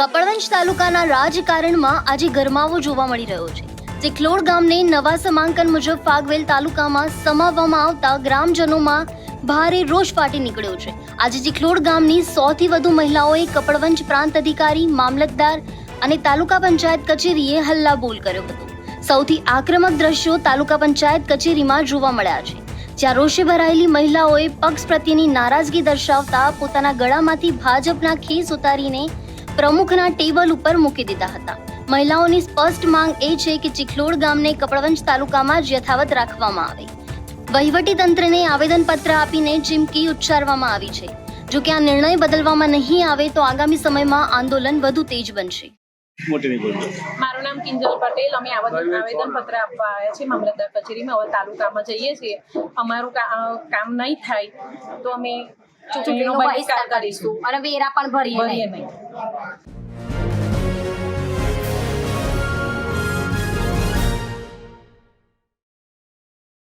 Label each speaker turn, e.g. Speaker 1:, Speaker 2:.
Speaker 1: કપડવંજ તાલુકાના રાજકારણમાં આજે ગરમાવો જોવા મળી રહ્યો છે ચિખલોડ ગામને નવા સમાંકન મુજબ ફાગવેલ તાલુકામાં સમાવવામાં આવતા ગ્રામજનોમાં ભારે રોષ ફાટી નીકળ્યો છે. આજે ચિખલોડ ગામની સોથી વધુ મહિલાઓએ કપડવંજ પ્રાંત અધિકારી, મામલતદાર અને તાલુકા પંચાયત કચેરીએ હલ્લાબોલ કર્યો હતો. સૌથી આક્રમક દ્રશ્યો તાલુકા પંચાયત કચેરીમાં જોવા મળ્યા છે. જ્યાં રોષે ભરાયેલી મહિલાઓએ પક્ષ પ્રત્યેની નારાજગી દર્શાવતા પોતાના ગળામાંથી ભાજપના ખેસ ઉતારીને પ્રમુખના ટેબલ ઉપર મૂકી દીધા હતા. મહિલાઓની સ્પષ્ટ માંગ એ છે કે ચિખલોડ ગામને કપડવંજ તાલુકામાં જ યથાવત રાખવામાં આવે. વહીવટી તંત્રને આવેદનપત્ર આપીને ચીમકી ઉચ્ચારવામાં આવી છે. જો કે આ નિર્ણય બદલવામાં નહીં આવે તો આગામી સમયમાં આંદોલન વધુ તેજ બનશે.
Speaker 2: મારું નામ કિંજલ પટેલ. અમે આવેદન આવેદન પત્ર આપવા આવ્યા છીએ. મામલતદાર કચેરીમાં હવે તાલુકામાં જઈએ છીએ. અમારું કામ નહીં થાય તો અમે ચૂંટણીનો બહિષ્કાર કરીશું.
Speaker 3: અને વેરા પણ ભરીએ
Speaker 2: નહીં.